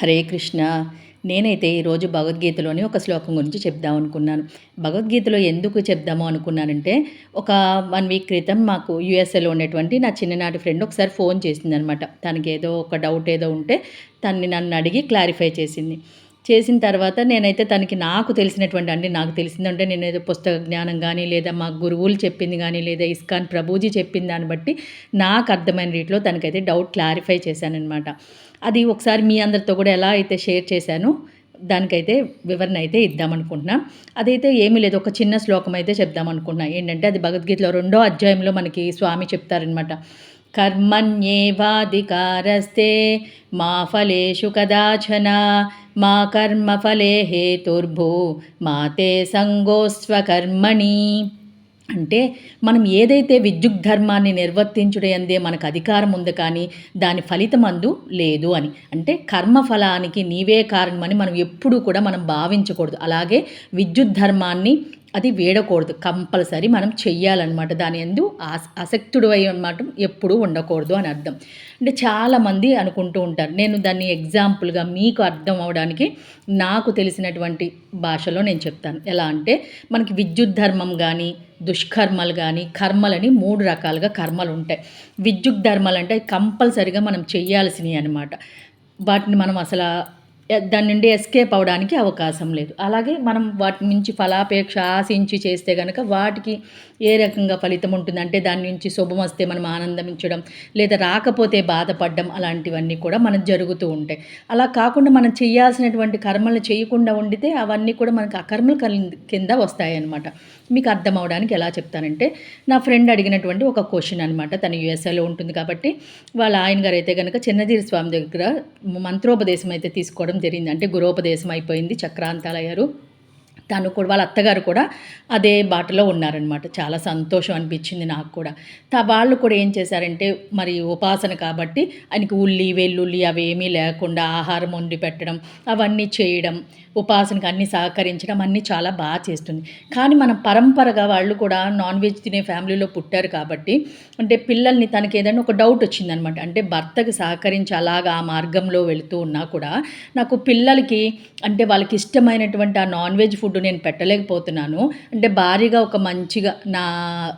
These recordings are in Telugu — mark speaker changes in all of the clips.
Speaker 1: హరే కృష్ణ. నేనైతే ఈరోజు భగవద్గీతలోని ఒక శ్లోకం గురించి చెప్దాం అనుకున్నాను. భగవద్గీతలో ఎందుకు చెప్దాము అనుకున్నానంటే ఒక వన్ వీక్ క్రితం మాకు యూఎస్ఏలో ఉన్నటువంటి నా చిన్ననాటి ఫ్రెండ్ ఒకసారి ఫోన్ చేసింది అనమాట తనకి ఏదో ఒక డౌట్ ఏదో ఉంటే తన్ని నన్ను అడిగి క్లారిఫై చేసింది. చేసిన తర్వాత నేనైతే తనకి నాకు తెలిసినటువంటి అంటే నాకు తెలిసిందంటే నేను ఏదో పుస్తక జ్ఞానం కానీ లేదా మా గురువులు చెప్పింది కానీ లేదా ఇస్కాన్ ప్రభుజీ చెప్పిన దాన్ని బట్టి నాకు అర్థమైన రీతిలో తనకైతే డౌట్ క్లారిఫై చేశానమాట అది ఒకసారి మీ అందరితో కూడా ఎలా అయితే షేర్ చేశానో దానికైతే వివరణ అయితే ఇద్దామనుకుంటున్నా. అదైతే ఏమీ లేదు ఒక చిన్న శ్లోకం అయితే చెప్దామనుకుంటున్నా. ఏంటంటే అది భగవద్గీతలో రెండో అధ్యాయంలో మనకి స్వామి చెప్తారనమాట కర్మణ్యేవాధికారస్తే మా ఫలేషు కదాచన మా కర్మఫలే హేతుర్భూ మాతే సంగోస్వకర్మణి అంటే మనం ఏదైతే విద్యుత్ ధర్మాన్ని నిర్వర్తించుడందే మనకు అధికారం ఉంది కానీ దాని ఫలితం అందు లేదు అని. అంటే కర్మఫలానికి నీవే కారణమని మనం ఎప్పుడూ కూడా మనం భావించకూడదు. అలాగే విద్యుత్ ధర్మాన్ని అది వేడకూడదు. కంపల్సరీ మనం చెయ్యాలన్నమాట. దాని ఎందు ఆసక్తుడు అయి అనమాట ఎప్పుడూ ఉండకూడదు అని అర్థం. అంటే చాలామంది అనుకుంటూ ఉంటారు. నేను దాన్ని ఎగ్జాంపుల్గా మీకు అర్థం అవడానికి నాకు తెలిసినటువంటి భాషలో నేను చెప్తాను. ఎలా అంటే మనకి విద్యుత్ ధర్మం కానీ దుష్కర్మలు కానీ కర్మలని మూడు రకాలుగా కర్మలు ఉంటాయి. విద్యుత్ ధర్మాలు అంటే కంపల్సరిగా మనం చేయాల్సినవి అనమాట వాటిని మనం అసలు దాని నుండి ఎస్కేప్ అవడానికి అవకాశం లేదు. అలాగే మనం వాటి నుంచి ఫలాపేక్ష ఆశించి చేస్తే కనుక వాటికి ఏ రకంగా ఫలితం ఉంటుంది? అంటే దాని నుంచి శుభం వస్తే మనం ఆనందించడం లేదా రాకపోతే బాధపడడం అలాంటివన్నీ కూడా మనకు జరుగుతూ ఉంటాయి. అలా కాకుండా మనం చేయాల్సినటువంటి కర్మలు చేయకుండా ఉండితే అవన్నీ కూడా మనకు అకర్మల కింద వస్తాయన్నమాట. మీకు అర్థం అవడానికి ఎలా చెప్తానంటే నా ఫ్రెండ్ అడిగినటువంటి ఒక క్వశ్చన్ అనమాట తను యుఎస్ఏలో ఉంటుంది కాబట్టి వాళ్ళ ఆయన గారు అయితే కనుక చిన్నజీరి స్వామి దగ్గర మంత్రోపదేశం అయితే తీసుకోవడం జరిగింది. అంటే గురోపదేశం అయిపోయింది చక్రాంతాలయ్యారు తను కూడా వాళ్ళ అత్తగారు కూడా అదే బాటలో ఉన్నారనమాట చాలా సంతోషం అనిపించింది నాకు కూడా. వాళ్ళు కూడా ఏం చేశారంటే మరి ఉపాసన కాబట్టి ఆయనకి ఉల్లి వెల్లుల్లి అవి ఏమీ లేకుండా ఆహారం వండి పెట్టడం అవన్నీ చేయడం ఉపాసనకు అన్ని సహకరించడం అన్నీ చాలా బాగా చేస్తుంది. కానీ మన పరంపరగా వాళ్ళు కూడా నాన్ వెజ్ తినే ఫ్యామిలీలో పుట్టారు కాబట్టి అంటే పిల్లల్ని తనకి ఏదైనా ఒక డౌట్ వచ్చిందనమాట అంటే భర్తకి సహకరించి అలాగా ఆ మార్గంలో వెళుతూ ఉన్నా కూడా నాకు పిల్లలకి అంటే వాళ్ళకి ఇష్టమైనటువంటి ఆ నాన్ వెజ్ ఫుడ్ నేను పెట్టలేకపోతున్నాను. అంటే భారీగా ఒక మంచిగా నా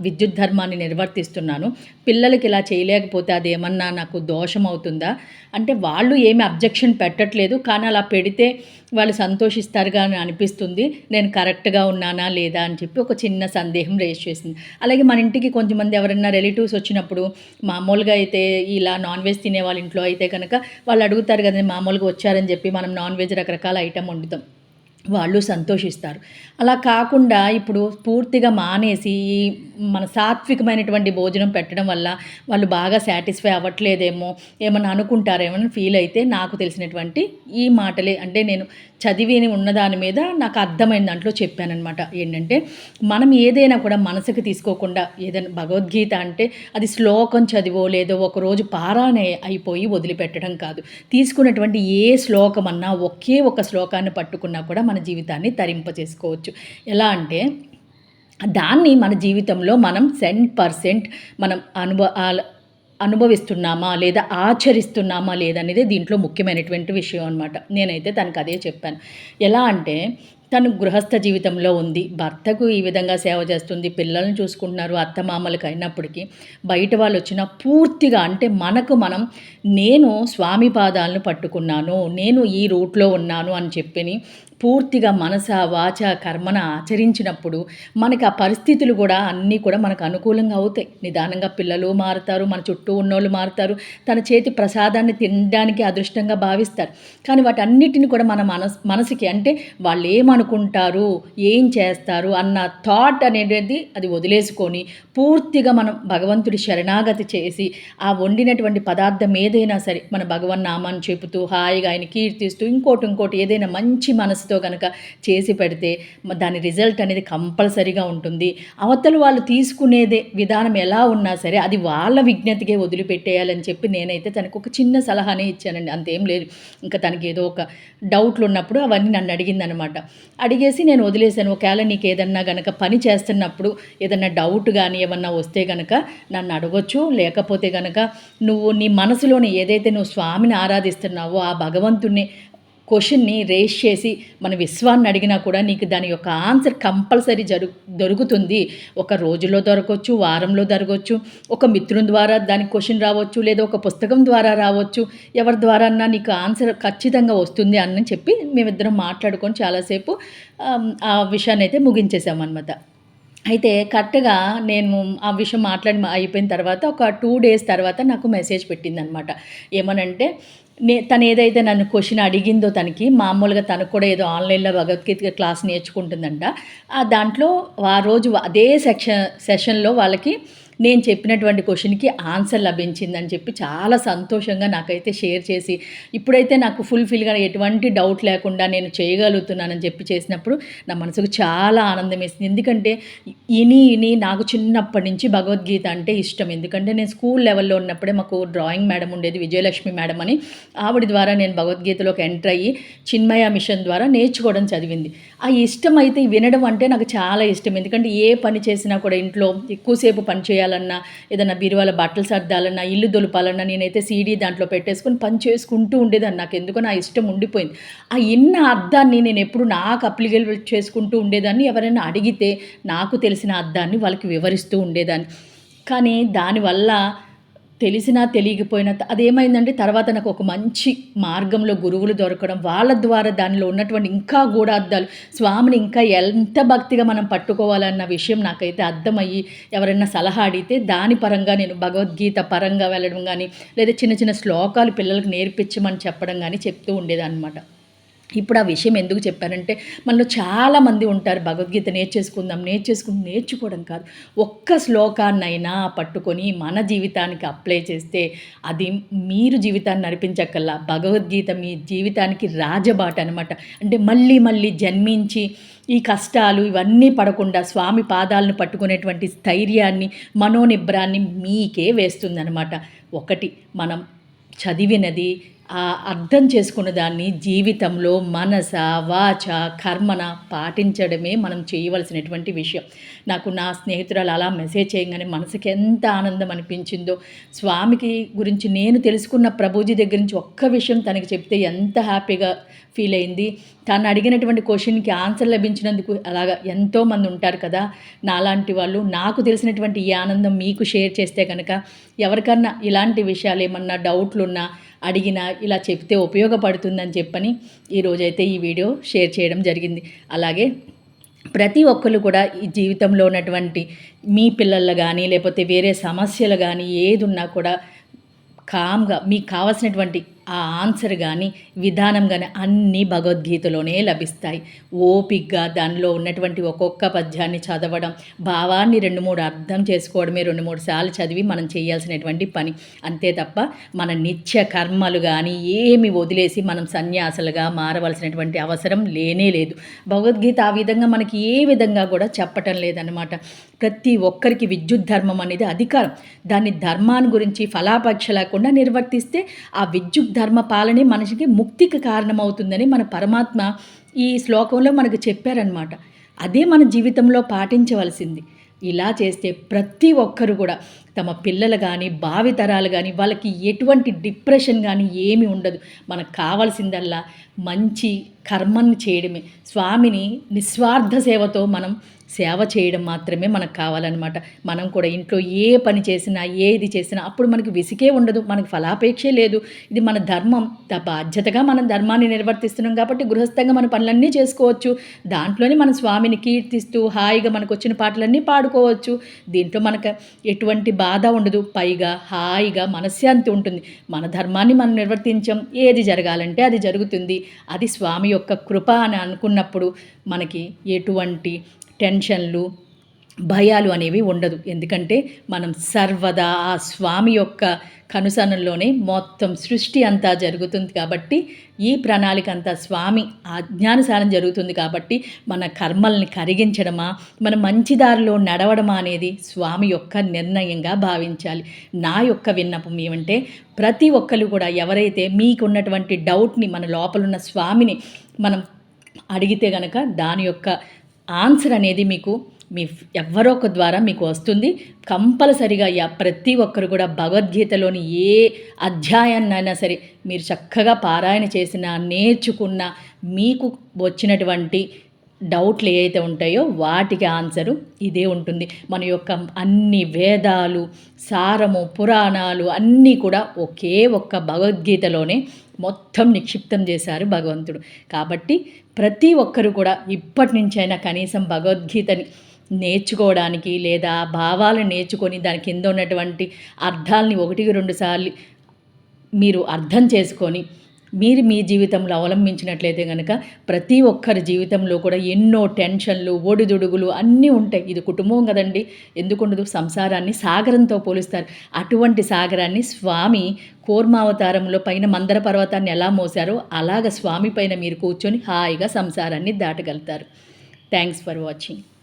Speaker 1: విద్యుత్ ధర్మాన్ని నిర్వర్తిస్తున్నాను. పిల్లలకి ఇలా చేయలేకపోతే అది ఏమన్నా నాకు దోషం అవుతుందా? అంటే వాళ్ళు ఏమి అబ్జెక్షన్ పెట్టట్లేదు. కానీ అలా పెడితే వాళ్ళు సంతోషిస్తారుగా అని అనిపిస్తుంది. నేను కరెక్ట్గా ఉన్నానా లేదా అని చెప్పి ఒక చిన్న సందేహం రేస్ చేసింది. అలాగే మన ఇంటికి కొంతమంది ఎవరైనా రిలేటివ్స్ వచ్చినప్పుడు మామూలుగా అయితే ఇలా నాన్ వెజ్ తినే వాళ్ళ ఇంట్లో అయితే కనుక వాళ్ళు అడుగుతారు కదా మామూలుగా వచ్చారని చెప్పి మనం నాన్ వెజ్ రకరకాల ఐటెం వండుతాం. వాళ్ళు సంతోషిస్తారు. అలా కాకుండా ఇప్పుడు పూర్తిగా మానేసి మన సాత్వికమైనటువంటి భోజనం పెట్టడం వల్ల వాళ్ళు బాగా సాటిస్ఫై అవ్వట్లేదేమో ఏమైనా అనుకుంటారేమో ఫీల్ అయితే నాకు తెలిసినటువంటి ఈ మాటలే. అంటే నేను చదివిని ఉన్నదాని మీద నాకు అర్థమైన దాంట్లో చెప్పానమాట ఏంటంటే మనం ఏదైనా కూడా మనసుకు తీసుకోకుండా ఏదైనా భగవద్గీత అంటే అది శ్లోకం చదివో లేదో ఒకరోజు పారానే అయిపోయి వదిలిపెట్టడం కాదు. తీసుకున్నటువంటి ఏ శ్లోకం అన్నా ఒకే ఒక శ్లోకాన్ని పట్టుకున్నా కూడా మన జీవితాన్ని తరింప చేసుకోవచ్చు ఎలా అంటే దాన్ని మన జీవితంలో మనం సెంట్ పర్సెంట్ మనం అనుభవ అనుభవిస్తున్నామా లేదా ఆచరిస్తున్నామా లేదనేది దీంట్లో ముఖ్యమైనటువంటి విషయం అనమాట నేనైతే తనకు అదే చెప్పాను. ఎలా అంటే తను గృహస్థ జీవితంలో ఉంది. భర్తకు ఈ విధంగా సేవ చేస్తుంది. పిల్లల్ని చూసుకుంటున్నారు. అత్తమామలకు అయినప్పటికీ బయట వాళ్ళు వచ్చిన పూర్తిగా అంటే మనకు మనం నేను స్వామి పాదాలను పట్టుకున్నాను నేను ఈ రూట్లో ఉన్నాను అని చెప్పి పూర్తిగా మనస వాచ కర్మన ఆచరించినప్పుడు మనకి ఆ పరిస్థితులు కూడా అన్నీ కూడా మనకు అనుకూలంగా అవుతాయి. నిదానంగా పిల్లలు మారుతారు మన చుట్టూ ఉన్నోళ్ళు మారుతారు తన చేతి ప్రసాదాన్ని తినడానికి అదృష్టంగా భావిస్తారు. కానీ వాటన్నిటిని కూడా మన మనస్ మనసుకి అంటే వాళ్ళు ఏమనుకుంటారు ఏం చేస్తారు అన్న థాట్ అనేది అది వదిలేసుకొని పూర్తిగా మనం భగవంతుడి శరణాగతి చేసి ఆ వండినటువంటి పదార్థం ఏదైనా సరే మన భగవన్ నామాన్ని చెబుతూ హాయిగా ఆయన కీర్తిస్తూ ఇంకోటి ఇంకోటి ఏదైనా మంచి మనసు మనసుతో కనుక చేసి పెడితే దాని రిజల్ట్ అనేది కంపల్సరీగా ఉంటుంది. అవతల వాళ్ళు తీసుకునేదే విధానం ఎలా ఉన్నా సరే అది వాళ్ళ విజ్ఞతకే వదిలిపెట్టేయాలని చెప్పి నేనైతే తనకు ఒక చిన్న సలహానే ఇచ్చానండి. అంతేం లేదు. ఇంకా తనకి ఏదో ఒక డౌట్లు ఉన్నప్పుడు అవన్నీ నన్ను అడిగిందనమాట. అడిగేసి నేను వదిలేశాను. ఒకవేళ నీకు ఏదన్నా గనక పని చేస్తున్నప్పుడు ఏదన్నా డౌట్ కానీ ఏమన్నా వస్తే గనక నన్ను అడగొచ్చు. లేకపోతే గనక నువ్వు నీ మనసులోని ఏదైతే నువ్వు స్వామిని ఆరాధిస్తున్నావో ఆ భగవంతుణ్ణి క్వశ్చన్ని రేస్ చేసి మన విశ్వాన్ని అడిగినా కూడా నీకు దాని యొక్క ఆన్సర్ కంపల్సరీ జరు దొరుకుతుంది. ఒక రోజులో దొరకవచ్చు వారంలో దొరకవచ్చు ఒక మిత్రుని ద్వారా దానికి క్వశ్చన్ రావచ్చు లేదా ఒక పుస్తకం ద్వారా రావచ్చు ఎవరి ద్వారా అన్నా నీకు ఆన్సర్ ఖచ్చితంగా వస్తుంది అని చెప్పి మేమిద్దరం మాట్లాడుకొని చాలాసేపు ఆ విషయాన్ని అయితే ముగించేసామన్నమాట అయితే కరెక్ట్గా నేను ఆ విషయం మాట్లాడి అయిపోయిన తర్వాత ఒక టూ డేస్ తర్వాత నాకు మెసేజ్ పెట్టిందనమాట ఏమనంటే నే తను ఏదైతే నన్ను క్వశ్చన్ అడిగిందో తనకి మామూలుగా తనకు కూడా ఏదో ఆన్లైన్లో భగవద్గీత క్లాస్ నేర్చుకుంటుందంట. ఆ దాంట్లో ఆ రోజు అదే సెక్షన్ సెషన్లో వాళ్ళకి నేను చెప్పినటువంటి క్వశ్చన్కి ఆన్సర్ లభించిందని చెప్పి చాలా సంతోషంగా నాకైతే షేర్ చేసి ఇప్పుడైతే నాకు ఫుల్ఫిల్గా ఎటువంటి డౌట్ లేకుండా నేను చేయగలుగుతున్నానని చెప్పి చేసినప్పుడు నా మనసుకు చాలా ఆనందం వేసింది. ఎందుకంటే ఇని ఇని నాకు చిన్నప్పటి నుంచి భగవద్గీత అంటే ఇష్టం. ఎందుకంటే నేను స్కూల్ లెవెల్లో ఉన్నప్పుడే మాకు డ్రాయింగ్ మేడం ఉండేది విజయలక్ష్మి మేడం అని. ఆవిడ ద్వారా నేను భగవద్గీతలోకి ఎంటర్ అయ్యి చిన్మయ మిషన్ ద్వారా నేర్చుకోవడం చదివింది. ఆ ఇష్టం అయితే వినడం అంటే నాకు చాలా ఇష్టం. ఎందుకంటే ఏ పని చేసినా కూడా ఇంట్లో ఎక్కువసేపు పని చేయాలన్నా ఏదైనా బీరువాల బట్టలు సర్దాలన్నా ఇల్లు దులపాలన్నా నేనైతే సీడీ దాంట్లో పెట్టేసుకొని పని చేసుకుంటూ ఉండేదాన్ని. నాకు ఎందుకో నా ఇష్టం ఉండిపోయింది. ఆ ఇన్న అర్థాన్ని నేను ఎప్పుడు నాకు అప్లికేట్ చేసుకుంటూ ఉండేదాన్ని. ఎవరైనా అడిగితే నాకు తెలిసిన అర్థాన్ని వాళ్ళకి వివరిస్తూ ఉండేదాన్ని. కానీ దానివల్ల తెలిసినా తెలియకపోయినా అదేమైందంటే తర్వాత నాకు ఒక మంచి మార్గంలో గురువులు దొరకడం వాళ్ళ ద్వారా దానిలో ఉన్నటువంటి ఇంకా గూఢార్థాలు స్వామిని ఇంకా ఎంత భక్తిగా మనం పట్టుకోవాలన్న విషయం నాకైతే అర్థమయ్యి ఎవరైనా సలహా అడిగితే దాని పరంగా నేను భగవద్గీత పరంగా వెళ్ళడం కానీ లేదా చిన్న చిన్న శ్లోకాలు పిల్లలకు నేర్పించమని చెప్పడం కానీ చెప్తూ ఉండేదన్నమాట. ఇప్పుడు ఆ విషయం ఎందుకు చెప్పానంటే మనలో చాలామంది ఉంటారు. భగవద్గీత నేర్చేసుకుందాం నేర్చేసుకుందాం నేర్చుకోవడం కాదు. ఒక్క శ్లోకాన్నైనా పట్టుకొని మన జీవితానికి అప్లై చేస్తే అది మీరు జీవితాన్ని నడిపించక్కల్లా. భగవద్గీత మీ జీవితానికి రాజబాట అనమాట అంటే మళ్ళీ మళ్ళీ జన్మించి ఈ కష్టాలు ఇవన్నీ పడకుండా స్వామి పాదాలను పట్టుకునేటువంటి స్థైర్యాన్ని మనోనిబ్రాన్ని మీకే వేస్తుందనమాట ఒకటి మనం చదివినది అర్థం చేసుకున్న దాన్ని జీవితంలో మనస వాచ కర్మన పాటించడమే మనం చేయవలసినటువంటి విషయం. నాకు నా స్నేహితురాలు అలా మెసేజ్ చేయగానే మనసుకి ఎంత ఆనందం అనిపించిందో. స్వామికి గురించి నేను తెలుసుకున్న ప్రభుజీ దగ్గర నుంచి ఒక్క విషయం తనకి చెప్తే ఎంత హ్యాపీగా ఫీల్ అయింది. తను అడిగినటువంటి క్వశ్చన్కి ఆన్సర్ లభించినందుకు అలాగా ఎంతోమంది ఉంటారు కదా. నాలాంటి వాళ్ళు నాకు తెలిసినటువంటి ఈ ఆనందం మీకు షేర్ చేస్తే కనుక ఎవరికన్నా ఇలాంటి విషయాలు ఏమన్నా డౌట్లు ఉన్నా అడిగినా ఇలా చెప్తే ఉపయోగపడుతుందని చెప్పని ఈరోజైతే ఈ వీడియో షేర్ చేయడం జరిగింది. అలాగే ప్రతి ఒక్కరు కూడా ఈ జీవితంలో ఉన్నటువంటి మీ పిల్లలు కానీ లేకపోతే వేరే సమస్యలు కానీ ఏది ఉన్నా కూడా కామ్గా మీకు కావాల్సినటువంటి ఆ ఆన్సర్ కానీ విధానం కానీ అన్నీ భగవద్గీతలోనే లభిస్తాయి. ఓపిగ్గా దానిలో ఉన్నటువంటి ఒక్కొక్క పద్యాన్ని చదవడం భావాన్ని రెండు మూడు అర్థం చేసుకోవడమే రెండు మూడు సార్లు చదివి మనం చేయాల్సినటువంటి పని. అంతే తప్ప మన నిత్య కర్మలు కానీ ఏమి వదిలేసి మనం సన్యాసులుగా మారవలసినటువంటి అవసరం లేనే లేదు. భగవద్గీత ఆ విధంగా మనకి ఏ విధంగా కూడా చెప్పటం లేదన్నమాట. ప్రతి ఒక్కరికి విద్యుత్ ధర్మం అనేది అధికారం. దాన్ని ధర్మాన్ని గురించి ఫలాపక్ష లేకుండా నిర్వర్తిస్తే ఆ విద్యుత్ ధర్మ పాలనే మనిషికి ముక్తికి కారణమవుతుందని మన పరమాత్మ ఈ శ్లోకంలో మనకు చెప్పారనమాట అదే మన జీవితంలో పాటించవలసింది. ఇలా చేస్తే ప్రతి ఒక్కరు కూడా తమ పిల్లలు కానీ భావితరాలు కానీ వాళ్ళకి ఎటువంటి డిప్రెషన్ కానీ ఏమీ ఉండదు. మనకు కావాల్సిందల్లా మంచి కర్మని చేయడమే. స్వామిని నిస్వార్థ సేవతో మనం సేవ చేయడం మాత్రమే మనకు కావాలన్నమాట. మనం కూడా ఇంట్లో ఏ పని చేసినా ఏది చేసినా అప్పుడు మనకి విసికే ఉండదు మనకు ఫలాపేక్షే లేదు. ఇది మన ధర్మం. ద- బాధ్యతగా మనం ధర్మాన్ని నిర్వర్తిస్తున్నాం కాబట్టి గృహస్థంగా మన పనులన్నీ చేసుకోవచ్చు. దాంట్లోనే మన స్వామిని కీర్తిస్తూ హాయిగా మనకు వచ్చిన పాటలన్నీ పాడుకోవచ్చు. దీంట్లో మనకు ఎటువంటి బాధ ఉండదు. పైగా హాయిగా మనశ్శాంతి ఉంటుంది. మన ధర్మాన్ని మనం నిర్వర్తించాం. ఏది జరగాలంటే అది జరుగుతుంది. అది స్వామి యొక్క కృప అని అనుకున్నప్పుడు మనకి ఎటువంటి టెన్షన్లు భయాలు అనేవి ఉండదు. ఎందుకంటే మనం సర్వదా ఆ స్వామి యొక్క కనుసనల్లోనే మొత్తం సృష్టి అంతా జరుగుతుంది కాబట్టి ఈ ప్రణాళిక అంతా స్వామి ఆజ్ఞానుసారం జరుగుతుంది కాబట్టి మన కర్మల్ని కరిగించడమా మన మంచి దారిలో నడవడమా అనేది స్వామి యొక్క నిర్ణయంగా భావించాలి. నా యొక్క విన్నపం ఏమంటే ప్రతి ఒక్కరు కూడా ఎవరైతే మీకున్నటువంటి డౌట్ని మన లోపలున్న స్వామిని మనం అడిగితే గనక దాని యొక్క ఆన్సర్ అనేది మీకు మీ ఎవరో ఒక ద్వారా మీకు వస్తుంది. కంపల్సరిగా యా ప్రతి ఒక్కరు కూడా భగవద్గీతలోని ఏ అధ్యాయాన్నైనా సరే మీరు చక్కగా పారాయణ చేసిన నేర్చుకున్న మీకు వచ్చినటువంటి డౌట్లు ఏవైతే ఉంటాయో వాటికి ఆన్సరు ఇదే ఉంటుంది. మన యొక్క అన్ని వేదాలు సారము పురాణాలు అన్నీ కూడా ఒకే ఒక్క భగవద్గీతలోనే మొత్తం నిక్షిప్తం చేశారు భగవంతుడు. కాబట్టి ప్రతి ఒక్కరు కూడా ఇప్పటి నుంచైనా కనీసం భగవద్గీతని నేర్చుకోవడానికి లేదా భావాలను నేర్చుకొని దాని కింద ఉన్నటువంటి అర్థాలని ఒకటికి రెండు సార్లు మీరు అర్థం చేసుకొని మీరు మీ జీవితంలో అవలంబించినట్లయితే కనుక ప్రతి ఒక్కరి జీవితంలో కూడా ఎన్నో టెన్షన్లు ఒడిదుడుగులు అన్నీ ఉంటాయి. ఇది కుటుంబం కదండి. ఎందుకుండదు? సంసారాన్ని సాగరంతో పోలుస్తారు. అటువంటి సాగరాన్ని స్వామి కూర్మావతారంలో పైన మందర పర్వతాన్ని ఎలా మోసారో అలాగ స్వామి పైన మీరు కూర్చొని హాయిగా సంసారాన్ని దాటగలుగుతారు. Thanks for watching